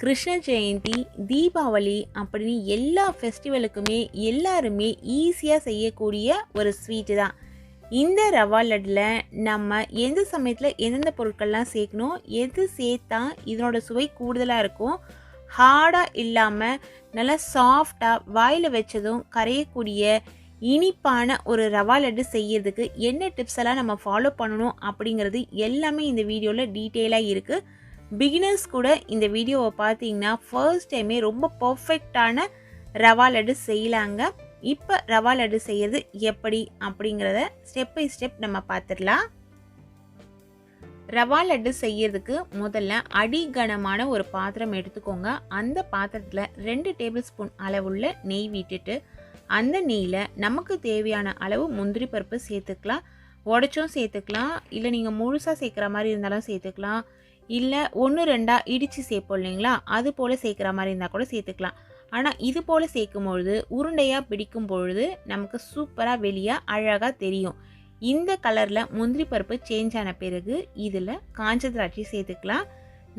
கிருஷ்ண ஜெயந்தி தீபாவளி அப்படின்னு எல்லா ஃபெஸ்டிவலுக்குமே எல்லாருமே ஈஸியாக செய்யக்கூடிய ஒரு ஸ்வீட்டு தான். இந்த ரவா லட்டில் நம்ம எந்த சமயத்தில் எந்தெந்த பொருட்கள்லாம் சேர்க்கணும் எது சேர்த்தா இதனோட சுவை கூடுதலாக இருக்கும் ஹார்டாக இல்லாமல் நல்லா சாஃப்டாக வாயில் வச்சதும் கரையக்கூடிய இனிப்பான ஒரு ரவா லட்டு செய்யறதுக்கு என்ன டிப்ஸ் எல்லாம் நம்ம ஃபாலோ பண்ணணும் அப்படிங்கிறது எல்லாமே இந்த வீடியோவில் டீட்டெயிலாக இருக்குது பிகினர்ஸ் கூட இந்த வீடியோவை பார்த்தீங்கன்னா ஃபர்ஸ்ட் டைமே ரொம்ப பர்ஃபெக்டான ரவா லட்டு செய்யலாங்க. இப்போ ரவா லட்டு செய்கிறது எப்படி அப்படிங்கிறத ஸ்டெப் பை ஸ்டெப் நம்ம பார்த்துடலாம் ரவா லட்டு செய்யறதுக்கு முதல்ல அடிகனமான ஒரு பாத்திரம் எடுத்துக்கோங்க. அந்த பாத்திரத்தில் ரெண்டு டேபிள் ஸ்பூன் அளவுள்ள நெய் விட்டுட்டு அந்த நெய்யில் நமக்கு தேவையான அளவு முந்திரி பருப்பு சேர்த்துக்கலாம். உடச்சும் சேர்த்துக்கலாம். இல்லை நீங்கள் முழுசாக சேர்க்குற மாதிரி இருந்தாலும் சேர்த்துக்கலாம். இல்லை ஒன்று ரெண்டாக இடித்து சேர்ப்போம் இல்லைங்களா? அது போல் சேர்க்குற மாதிரி இருந்தால் கூட சேர்த்துக்கலாம். ஆனால் இது போல் சேர்க்கும் பொழுது உருண்டையாக பிடிக்கும் பொழுது நமக்கு சூப்பராக வெளியாக அழகாக தெரியும். இந்த கலரில் முந்திரி பருப்பு சேஞ்ச் ஆன பிறகு இதில் காஞ்ச திராட்சை சேர்த்துக்கலாம்.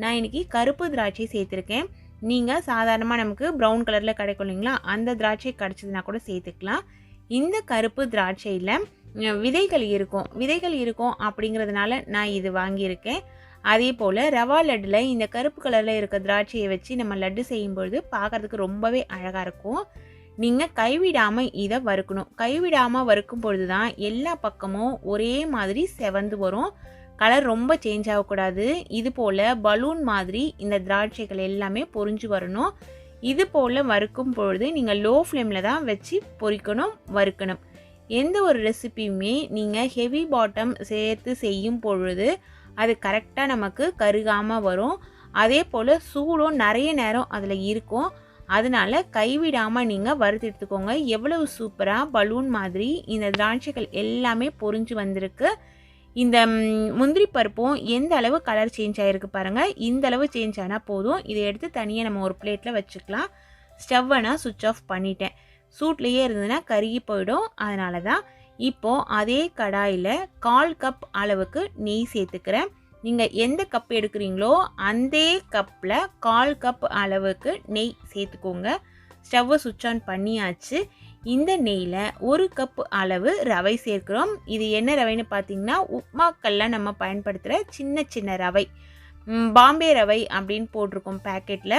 நான் இன்றைக்கி கருப்பு திராட்சை சேர்த்துருக்கேன். நீங்கள் சாதாரணமாக நமக்கு ப்ரௌன் கலரில் கிடைக்கும் இல்லைங்களா? அந்த திராட்சை கிடச்சதுனா கூட சேர்த்துக்கலாம். இந்த கருப்பு திராட்சையில் விதைகள் இருக்கும். விதைகள் இருக்கும் அப்படிங்கிறதுனால நான் இது வாங்கியிருக்கேன். அதே போல் ரவா லட்டில் இந்த கருப்பு கலரில் இருக்க திராட்சையை வச்சு நம்ம லட்டு செய்யும்பொழுது பார்க்குறதுக்கு ரொம்பவே அழகாக இருக்கும். நீங்கள் கைவிடாமல் இதை வறுக்கணும். கைவிடாமல் வறுக்கும் பொழுது தான் எல்லா பக்கமும் ஒரே மாதிரி செவந்து வரும். கலர் ரொம்ப சேஞ்ச் ஆகக்கூடாது. இது போல் பலூன் மாதிரி இந்த திராட்சைகள் எல்லாமே பொறிஞ்சு வரணும். இது போல் வறுக்கும் பொழுது நீங்கள் லோ ஃப்ளேமில் தான் வச்சு பொரிக்கணும் வறுக்கணும். எந்த ஒரு ரெசிபியுமே நீங்கள் ஹெவி பாட்டம் சேர்த்து செய்யும் பொழுது அது கரெக்டாக நமக்கு கருகாமல் வரும். அதே போல் சூடும் நிறைய நேரம் அதில் இருக்கும். அதனால் கைவிடாமல் நீங்கள் வறுத்து எடுத்துக்கோங்க. எவ்வளவு சூப்பராக பலூன் மாதிரி இந்த திராட்சைகள் எல்லாமே பொறிஞ்சு வந்திருக்கு. இந்த முந்திரி பருப்பும் எந்த அளவு கலர் சேஞ்ச் ஆகிருக்கு பாருங்கள் இந்த அளவு சேஞ்ச் ஆனால் போதும். இதை எடுத்து தனியாக நம்ம ஒரு பிளேட்டில் வச்சுக்கலாம். ஸ்டவ்வை நான் சுவிட்ச் ஆஃப் பண்ணிட்டேன். சூட்லேயே இருந்ததுன்னா கருகி போயிடும். அதனால தான் இப்போது அதே கடாயில் கால் கப் அளவுக்கு நெய் சேர்த்துக்கிறேன். நீங்கள் எந்த கப் எடுக்கிறீங்களோ அந்த கப்பில் கால் கப் அளவுக்கு நெய் சேர்த்துக்கோங்க. ஸ்டவ்வை சுவிட்ச் ஆன் பண்ணியாச்சு. இந்த நெய்யில் ஒரு கப் அளவு ரவை சேர்க்குறோம். இது என்ன ரவைன்னு பார்த்தீங்கன்னா உப்மாக்கள்லாம் நம்ம பயன்படுத்துகிற சின்ன சின்ன ரவை. பாம்பே ரவை அப்படின்னு போட்டிருக்கோம் பேக்கெட்டில்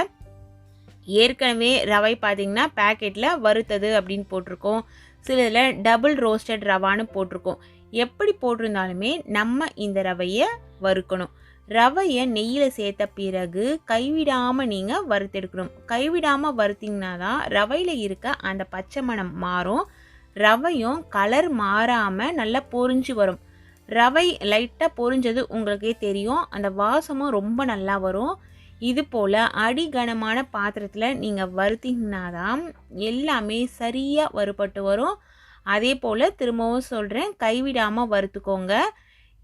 ஏற்கனவே ரவை பார்த்திங்கன்னா பேக்கெட்டில் வறுத்தது அப்படின்னு போட்டிருக்கோம். சிலதில் டபுள் ரோஸ்டட் ரவான்னு போட்டிருக்கோம். எப்படி போட்டிருந்தாலுமே நம்ம இந்த ரவையை வறுக்கணும். ரவையை நெய்யில் சேர்த்த பிறகு கைவிடாமல் நீங்கள் வறுத்தெடுக்கணும். கைவிடாமல் வறுத்திங்கன்னா தான் ரவையில் இருக்க அந்த பச்சை மணம் மாறும். ரவையும் கலர் மாறாமல் நல்லா பொறிஞ்சு வரும். ரவை லைட்டாக பொறிஞ்சது உங்களுக்கே தெரியும். அந்த வாசமும் ரொம்ப நல்லா வரும். இது போல் அடிகனமான பாத்திரத்தில் நீங்கள் வறுத்திங்கன்னா தான் எல்லாமே சரியாக வறுபட்டு வரும். அதே போல் திரும்பவும் சொல்கிறேன் கைவிடாமல் வறுத்துக்கோங்க.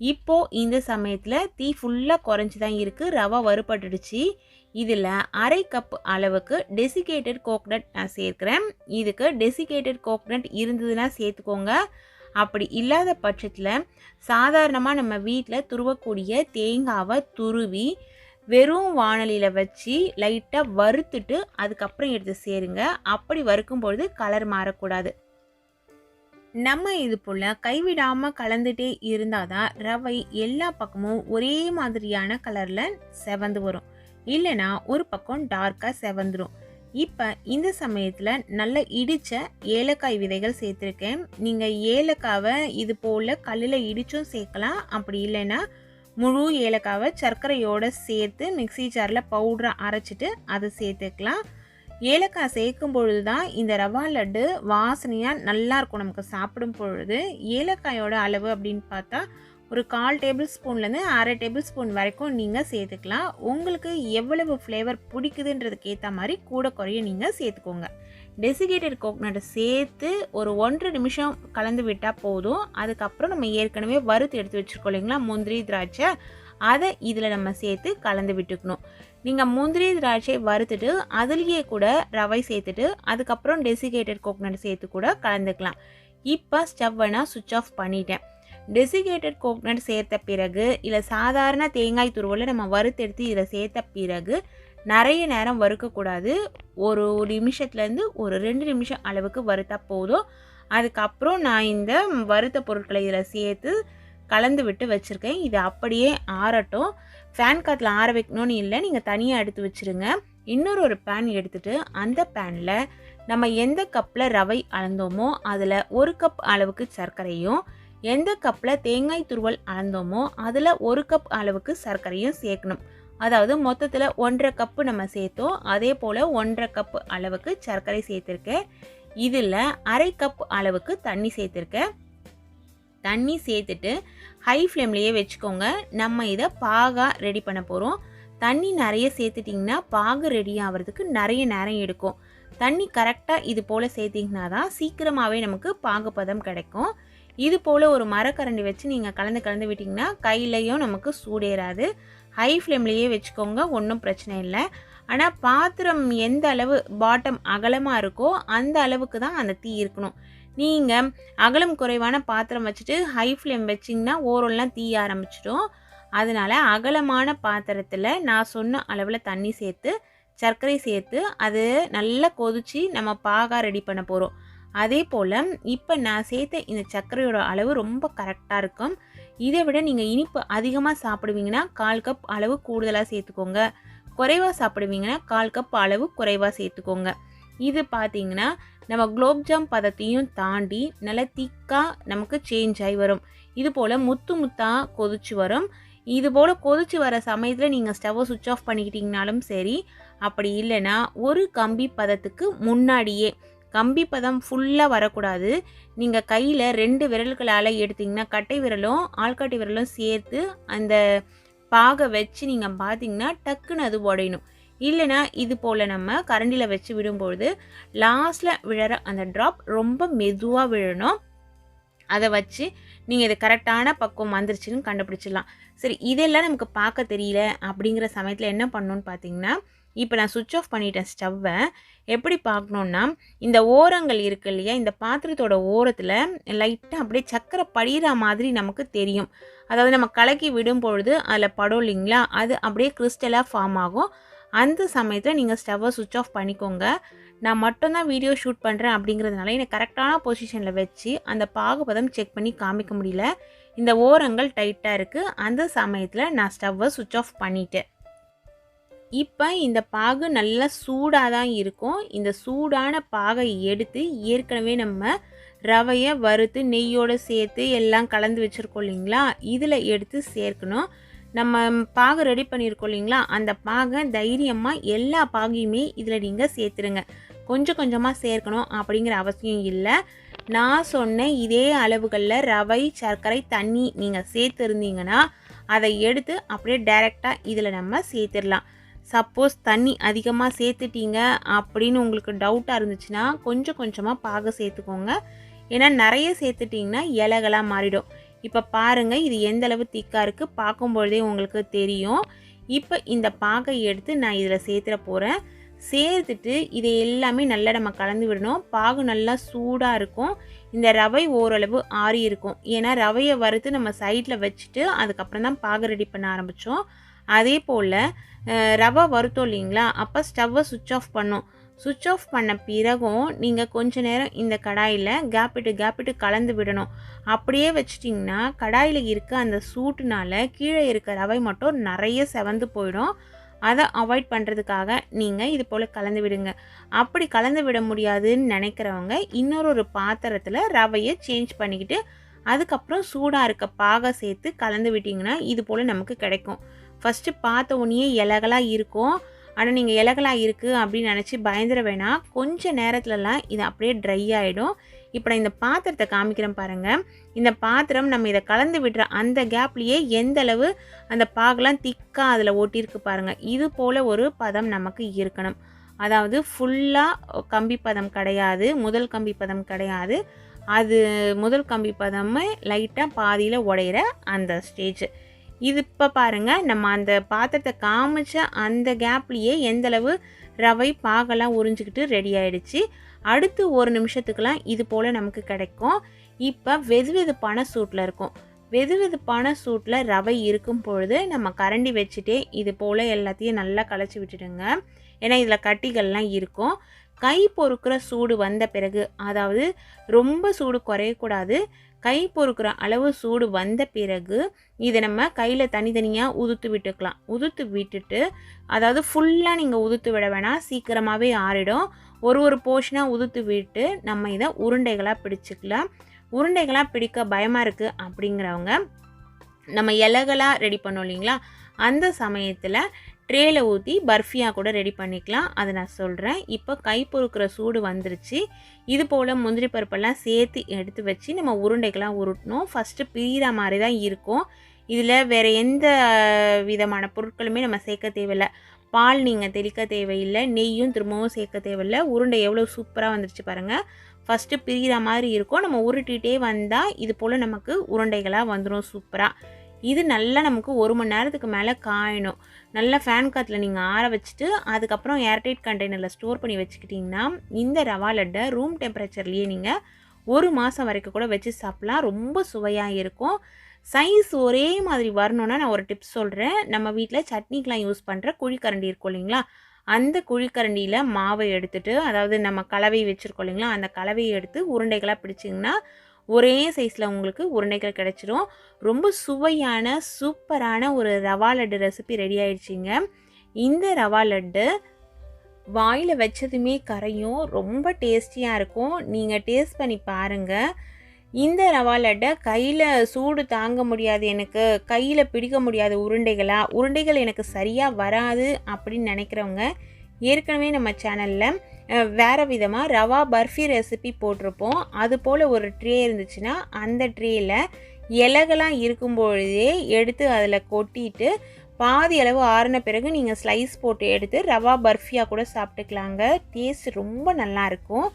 இப்போது இந்த சமயத்தில் தீ ஃபுல்லாக குறைஞ்சி தான் இருக்குது ரவை வறுபட்டுடுச்சு. இதில் அரை கப் அளவுக்கு டெசிகேட்டட் கோக்னட் நான் சேர்க்குறேன். இதுக்கு டெசிகேட்டட் கோக்னட் இருந்ததுன்னா சேர்த்துக்கோங்க. அப்படி இல்லாத பட்சத்தில் சாதாரணமாக நம்ம வீட்டில் துருவக்கூடிய தேங்காவை துருவி வெறும் வானலியில் வச்சு லைட்டாக வறுத்துட்டு அதுக்கப்புறம் எடுத்து சேருங்க. அப்படி வறுக்கும் பொழுது கலர் மாறக்கூடாது. நம்ம இது போல் கைவிடாமல் கலந்துட்டே இருந்தால் தான் ரவை எல்லா பக்கமும் ஒரே மாதிரியான கலரில் செவந்து வரும். இல்லைனா ஒரு பக்கம் டார்க்காக செவந்துடும் இப்போ இந்த சமயத்தில் நல்ல இடித்த ஏலக்காய் விதைகள் சேர்த்துருக்கேன். நீங்கள் ஏலக்காவை இது போல் கல்லில் இடித்தும் சேர்க்கலாம். அப்படி இல்லைன்னா முழு ஏலக்காவை சர்க்கரையோடு சேர்த்து மிக்சி ஜாரில் பவுடரை அரைச்சிட்டு அதை சேர்த்துக்கலாம். ஏலக்காய் சேர்க்கும் பொழுது தான் இந்த ரவா லட்டு வாசனையாக நல்லாயிருக்கும் நமக்கு சாப்பிடும் பொழுது. ஏலக்காயோட அளவு அப்படின்னு பார்த்தா ஒரு கால் டேபிள் ஸ்பூன்லேருந்து அரை டேபிள் ஸ்பூன் வரைக்கும் நீங்கள் சேர்த்துக்கலாம். உங்களுக்கு எவ்வளவு ஃப்ளேவர் பிடிக்குதுன்றதுக்கு ஏற்ற மாதிரி கூட குறைய நீங்கள் சேர்த்துக்கோங்க. டெசிகேட்டட் கோகனட்டை சேர்த்து ஒரு ஒன்றரை நிமிஷம் கலந்து விட்டால் போதும். அதுக்கப்புறம் நம்ம ஏற்கனவே வறுத்து எடுத்து வச்சுருக்கோம் இல்லைங்களா? முந்திரி திராட்சை. அதை இதில் நம்ம சேர்த்து கலந்து விட்டுக்கணும். நீங்கள் முந்திரி திராட்சை வறுத்துட்டு அதுலேயே கூட ரவை சேர்த்துட்டு அதுக்கப்புறம் டெசிகேட்டட் கோகனட் சேர்த்து கூட கலந்துக்கலாம். இப்போ ஸ்டவ்வை நான் சுவிட்ச் ஆஃப் பண்ணிட்டேன். டெசிகேட்டட் கோகனட் சேர்த்த பிறகு இல்லை சாதாரண தேங்காய் துருவலை நம்ம வறுத்தெடுத்து இதில் சேர்த்த பிறகு நிறைய நேரம் வறுக்கக்கூடாது. ஒரு நிமிஷத்துலேருந்து ஒரு ரெண்டு நிமிஷம் அளவுக்கு வறுத்தா போதும். அதுக்கப்புறம் நான் இந்த வறுத்த பொருட்களை இதில் சேர்த்து கலந்து விட்டு வச்சுருக்கேன். இது அப்படியே ஆறட்டும். ஃபேன் காற்றுல ஆற வைக்கணும்னு இல்லை. நீங்கள் தனியாக எடுத்து வச்சுருங்க. இன்னொரு ஒரு பேன் எடுத்துகிட்டு அந்த பேனில் நம்ம எந்த கப்பில் ரவை அளந்தோமோ அதில் ஒரு கப் அளவுக்கு சர்க்கரையும் எந்த கப்பில் தேங்காய் துருவல் அளந்தோமோ அதில் ஒரு கப் அளவுக்கு சர்க்கரையும் சேர்க்கணும். அதாவது மொத்தத்தில் ஒன்றரை கப்பு நம்ம சேர்த்தோம். அதே போல் ஒன்றரை கப்பு அளவுக்கு சர்க்கரை சேர்த்துருக்கேன். இதில் அரை கப் அளவுக்கு தண்ணி சேர்த்துருக்கேன். தண்ணி சேர்த்துட்டு ஹை ஃப்ளேம்லேயே வச்சுக்கோங்க. நம்ம இதை பாகாக ரெடி பண்ண போகிறோம் தண்ணி நிறைய சேர்த்துட்டிங்கன்னா பாகு ரெடி ஆகிறதுக்கு நிறைய நேரம் எடுக்கும். தண்ணி கரெக்டாக இது போல் சேர்த்திங்கன்னா தான் சீக்கிரமாகவே நமக்கு பாகுப்பதம் கிடைக்கும். இது போல் ஒரு மரக்கரண்டி வச்சு நீங்கள் கலந்து கலந்து விட்டிங்கன்னா கையிலையும் நமக்கு சூடேறாது. ஹை ஃப்ளேம்லேயே வச்சுக்கோங்க ஒன்றும் பிரச்சனை இல்லை. ஆனால் பாத்திரம் எந்த அளவு பாட்டம் அகலமாக இருக்கோ அந்த அளவுக்கு தான் அந்த தீ இருக்கணும். நீங்கள் அகலம் குறைவான பாத்திரம் வச்சுட்டு ஹை ஃப்ளேம் வச்சிங்கன்னா ஓரெல்லாம் தீய ஆரம்பிச்சிடும். அதனால் அகலமான பாத்திரத்தில் நான் சொன்ன அளவில் தண்ணி சேர்த்து சர்க்கரை சேர்த்து அது நல்லா கொதித்து நம்ம பாகா ரெடி பண்ண போகிறோம் அதே போல் இப்போ நான் சேர்த்த இந்த சர்க்கரையோட அளவு ரொம்ப கரெக்டாக இருக்கும். இதை விட நீங்கள் இனிப்பு அதிகமாக சாப்பிடுவீங்கன்னா கால் கப் அளவு கூடுதலாக சேர்த்துக்கோங்க. குறைவாக சாப்பிடுவீங்கன்னா கால் கப் அளவு குறைவாக சேர்த்துக்கோங்க. இது பார்த்தீங்கன்னா நம்ம குலோப்ஜாம் பதத்தையும் தாண்டி நல்ல திக்காக நமக்கு சேஞ்ச் ஆகி வரும். இது போல் முத்து முத்தாக கொதிச்சு வரும். இது போல் கொதிச்சு வர சமயத்தில் நீங்கள் ஸ்டவ்வை சுவிட்ச் ஆஃப் பண்ணிக்கிட்டிங்கனாலும் சரி அப்படி இல்லைன்னா ஒரு கம்பி பதத்துக்கு முன்னாடியே கம்பி பதம் ஃபுல்லாக வரக்கூடாது. நீங்கள் கையில் ரெண்டு விரல்களால் எடுத்திங்கன்னா கட்டை விரலும் ஆள்காட்டி விரலும் சேர்த்து அந்த பாகை வச்சு நீங்கள் பார்த்தீங்கன்னா டக்குன்னு அது உடையணும். இல்லைனா இது போல் நம்ம கரண்டியில் வச்சு விடும்பொழுது லாஸ்ட்டில் விழற அந்த ட்ராப் ரொம்ப மெதுவாக விழணும். அதை வச்சு நீங்கள் இது கரெக்டான பக்குவம் வந்துருச்சுன்னு கண்டுபிடிச்சிடலாம். சரி இதெல்லாம் நமக்கு பார்க்க தெரியல அப்படிங்கிற சமயத்தில் என்ன பண்ணணும்னு பார்த்தீங்கன்னா இப்போ நான் சுவிட்ச் ஆஃப் பண்ணிட்டேன் ஸ்டவ்வை எப்படி பார்க்கணுன்னா இந்த ஓரங்கள் இருக்கு இல்லையா இந்த பாத்திரத்தோட ஓரத்தில் லைட்டாக அப்படியே சக்கரை படிகிற மாதிரி நமக்கு தெரியும். அதாவது நம்ம கலக்கி விடும் பொழுது அதில் படம் இல்லைங்களா அது அப்படியே கிறிஸ்டலாக ஃபார்ம் ஆகும். அந்த சமயத்தில் நீங்கள் ஸ்டவ்வை சுவிட்ச் ஆஃப் பண்ணிக்கோங்க. நான் மட்டும்தான் வீடியோ ஷூட் பண்ணுறேன் அப்படிங்கிறதுனால எனக்கு கரெக்டான பொசிஷனில் வச்சு அந்த பாகுபதம் செக் பண்ணி காமிக்க முடியல. இந்த ஓரங்கள் டைட்டாக இருக்குது அந்த சமயத்தில் நான் ஸ்டவ்வை சுவிட்ச் ஆஃப் பண்ணிட்டேன். இப்போ இந்த பாகு நல்லா சூடாக தான் இருக்கும். இந்த சூடான பாகை எடுத்து ஏற்கனவே நம்ம ரவையை வறுத்து நெய்யோடு சேர்த்து எல்லாம் கலந்து வச்சுருக்கோம் இல்லைங்களா? இதில் எடுத்து சேர்க்கணும். நம்ம பாகு ரெடி பண்ணியிருக்கோம் இல்லைங்களா? அந்த பாகை தைரியமாக எல்லா பாகையுமே இதில் நீங்கள் சேர்த்துருங்க. கொஞ்சம் கொஞ்சமாக சேர்க்கணும் அப்படிங்கிற அவசியம் இல்லை. நான் சொன்ன இதே அளவுகளில் ரவை சர்க்கரை தண்ணி நீங்கள் சேர்த்துருந்தீங்கன்னா அதை எடுத்து அப்படியே டைரெக்டாக இதில் நம்ம சேர்த்துடலாம் சப்போஸ் தண்ணி அதிகமாக சேர்த்துட்டீங்க அப்படின்னு உங்களுக்கு டவுட்டாக இருந்துச்சுன்னா கொஞ்சம் கொஞ்சமாக பாக சேர்த்துக்கோங்க. ஏன்னா நிறைய சேர்த்துட்டிங்கன்னா இலைகளாக மாறிடும். இப்போ பாருங்கள் இது எந்த அளவு திக்காக இருக்குது பார்க்கும்பொழுதே உங்களுக்கு தெரியும். இப்போ இந்த பாகை எடுத்து நான் இதில் சேர்த்துட போகிறேன் சேர்த்துட்டு இதை எல்லாமே நல்லா நம்ம கலந்து விடணும். பாகு நல்லா சூடாக இருக்கும். இந்த ரவை ஓரளவு ஆறி இருக்கும். ஏன்னா ரவையை வறுத்து நம்ம சைடில் வச்சுட்டு அதுக்கப்புறம் தான் பாகு ரெடி பண்ண ஆரம்பித்தோம் அதே போல் ரவை வறுத்தோம் இல்லைங்களா? அப்போ ஸ்டவ்வை சுவிட்ச் ஆஃப் பண்ணோம். சுவிட்ச் ஆஃப் பண்ண பிறகும் நீங்கள் கொஞ்ச நேரம் இந்த கடாயில் கேப்பிட்டு கேப்பிட்டு கலந்து விடணும். அப்படியே வச்சிட்டிங்கன்னா கடாயில் இருக்க அந்த சூட்டுனால கீழே இருக்க ரவை மட்டும் நிறைய செவந்து போயிடும். அதை அவாய்ட் பண்ணுறதுக்காக நீங்கள் இது போல் கலந்து விடுங்க. அப்படி கலந்து விட முடியாதுன்னு நினைக்கிறவங்க இன்னொரு ஒரு பாத்திரத்தில் ரவையை சேஞ்ச் பண்ணிக்கிட்டு அதுக்கப்புறம் சூடாக இருக்க பாகை சேர்த்து கலந்து விட்டிங்கன்னா இது போல் நமக்கு கிடைக்கும். ஃபஸ்ட்டு பார்த்த உடனே இலகலாக இருக்கும். ஆனால் நீங்கள் இலகலாக இருக்குது அப்படின்னு நினச்சி பயந்துட வேணாம். கொஞ்சம் நேரத்துலலாம் இது அப்படியே ட்ரை ஆகிடும் இப்போ நான் இந்த பாத்திரத்தை காமிக்கிறேன் பாருங்கள் இந்த பாத்திரம் நம்ம இதை கலந்து விடுற அந்த கேப்லேயே எந்த அளவு அந்த பாகெலாம் திக்காக அதில் ஒட்டியிருக்கு பாருங்கள் இது போல் ஒரு பதம் நமக்கு இருக்கணும். அதாவது ஃபுல்லாக கம்பி பதம் கிடையாது. முதல் கம்பி பதம் கிடையாது. அது முதல் கம்பி பதமே லைட்டாக பாதியில் உடையிற அந்த ஸ்டேஜ் இது இப்போ பாருங்கள் நம்ம அந்த பாத்திரத்தை காமிச்ச அந்த கேப்லேயே எந்தளவு ரவை பாகெல்லாம் உறிஞ்சிக்கிட்டு ரெடி ஆயிடுச்சு. அடுத்து ஒரு நிமிஷத்துக்கெலாம் இது போல் நமக்கு கிடைக்கும். இப்போ வெது வெதுப்பான சூட்டில் இருக்கும். வெது வெதுப்பான சூட்டில் ரவை இருக்கும் பொழுது நம்ம கரண்டி வச்சுட்டே இது போல் எல்லாத்தையும் நல்லா களைச்சி விட்டுடுங்க. ஏன்னா இதில் கட்டிகள்லாம் இருக்கும். கை பொறுக்கிற சூடு வந்த பிறகு அதாவது ரொம்ப சூடு குறையக்கூடாது கை பொறுக்கிற அளவு சூடு வந்த பிறகு இதை நம்ம கையில் தனித்தனியாக உதுத்து விட்டுக்கலாம். உதுத்து விட்டுட்டு அதாவது ஃபுல்லாக நீங்கள் உதுத்து விட வேணாம் சீக்கிரமாகவே ஆறிடும். ஒரு ஒரு போர்ஷனாக உதுத்து விட்டு நம்ம இதை உருண்டைகளாக பிடிச்சிக்கலாம். உருண்டைகளாக பிடிக்க பயமாக இருக்குது அப்படிங்கிறவங்க நம்ம இலகலாக ரெடி பண்ணோம் இல்லைங்களா? அந்த சமயத்தில் ட்ரேயில் ஊற்றி பர்ஃபியாக கூட ரெடி பண்ணிக்கலாம். அதை நான் சொல்கிறேன் இப்போ கை பொறுக்கிற சூடு வந்துருச்சு. இது போல் முந்திரி பருப்பெல்லாம் சேர்த்து எடுத்து வச்சு நம்ம உருண்டைக்கெல்லாம் உருட்டணும் ஃபஸ்ட்டு பிரிகிற மாதிரி தான் இருக்கும். இதில் வேறு எந்த விதமான பொருட்களுமே நம்ம சேர்க்க தேவையில்லை. பால் நீங்கள் தெளிக்க தேவையில்லை. நெய்யும் திரும்பவும் சேர்க்க தேவையில்லை. உருண்டை எவ்வளோ சூப்பராக வந்துருச்சு பாருங்கள் ஃபஸ்ட்டு பிரிகிற மாதிரி இருக்கும். நம்ம உருட்டிகிட்டே வந்தால் இது போல் நமக்கு உருண்டைகளாக வந்துடும் சூப்பராக இது நல்லா நமக்கு ஒரு மணி நேரத்துக்கு மேலே காயணும். நல்லா ஃபேன் காற்றுல நீங்கள் ஆற வச்சுட்டு அதுக்கப்புறம் ஏர்டைட் கண்டெய்னரில் ஸ்டோர் பண்ணி வச்சுக்கிட்டிங்கன்னா இந்த ரவா லட்டை ரூம் டெம்பரேச்சர்லேயே நீங்கள் ஒரு மாதம் வரைக்கும் கூட வச்சு சாப்பிட்லாம். ரொம்ப சுவையாக இருக்கும். சைஸ் ஒரே மாதிரி வரணுன்னா நான் ஒரு டிப்ஸ் சொல்கிறேன் நம்ம வீட்டில் சட்னிக்கெலாம் யூஸ் பண்ணுற குழிக்கரண்டி இருக்கும் இல்லைங்களா? அந்த குழிக்கரண்டியில் மாவை எடுத்துகிட்டு அதாவது நம்ம கலவை வச்சுருக்கோம் இல்லைங்களா? அந்த கலவையை எடுத்து உருண்டைகளாக பிடிச்சிங்கன்னா ஒரே சைஸில் உங்களுக்கு உருண்டைகள் கிடச்சிரும். ரொம்ப சுவையான சூப்பரான ஒரு ரவா லட்டு ரெசிபி ரெடி ஆயிடுச்சிங்க. இந்த ரவா லட்டு வாயில் வச்சதுமே கரையும் ரொம்ப டேஸ்டியாக இருக்கும். நீங்கள் டேஸ்ட் பண்ணி பாருங்கள் இந்த ரவா லட்டை கையில் சூடு தாங்க முடியாது. எனக்கு கையில் பிடிக்க முடியாது உருண்டைகளாக உருண்டைகள் எனக்கு சரியாக வராது அப்படின்னு நினைக்கிறவங்க ஏற்கனவே நம்ம சேனலில் வேறு விதமாக ரவா பர்ஃபி ரெசிபி போட்டிருப்போம். அது போல் ஒரு ட்ரே இருந்துச்சுன்னா அந்த ட்ரேயில் இலகெல்லாம் இருக்கும்பொழுதே எடுத்து அதில் கொட்டிட்டு பாதி அளவு ஆறின பிறகு நீங்கள் ஸ்லைஸ் போட்டு எடுத்து ரவா பர்ஃபியாக கூட சாப்பிட்டுக்கலாங்க. டேஸ்ட் ரொம்ப நல்லாயிருக்கும்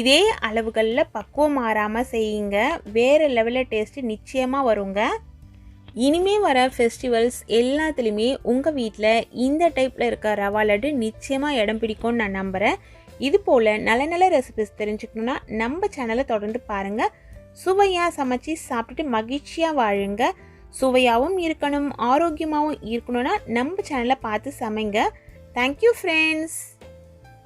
இதே அளவுகளில் பக்குவம் மாறாமல் செய்யுங்க. வேறு லெவலில் டேஸ்ட்டு நிச்சயமாக வருங்க. இனிமே வர ஃபெஸ்டிவல்ஸ் எல்லாத்துலேயுமே உங்கள் வீட்டில் இந்த டைப்பில் இருக்க ரவா லட்டு நிச்சயமாக இடம் பிடிக்கும்னு நான் நம்புகிறேன் இது போல் நல்ல நல்ல ரெசிபிஸ் தெரிஞ்சுக்கணுன்னா நம்ம சேனலை தொடர்ந்து பாருங்கள் சுவையாக சமைச்சு சாப்பிட்டுட்டு மகிழ்ச்சியாக வாழுங்க. சுவையாகவும் இருக்கணும் ஆரோக்கியமாகவும் இருக்கணும்னா நம்ம சேனலை பார்த்து சமைங்க. Thank you friends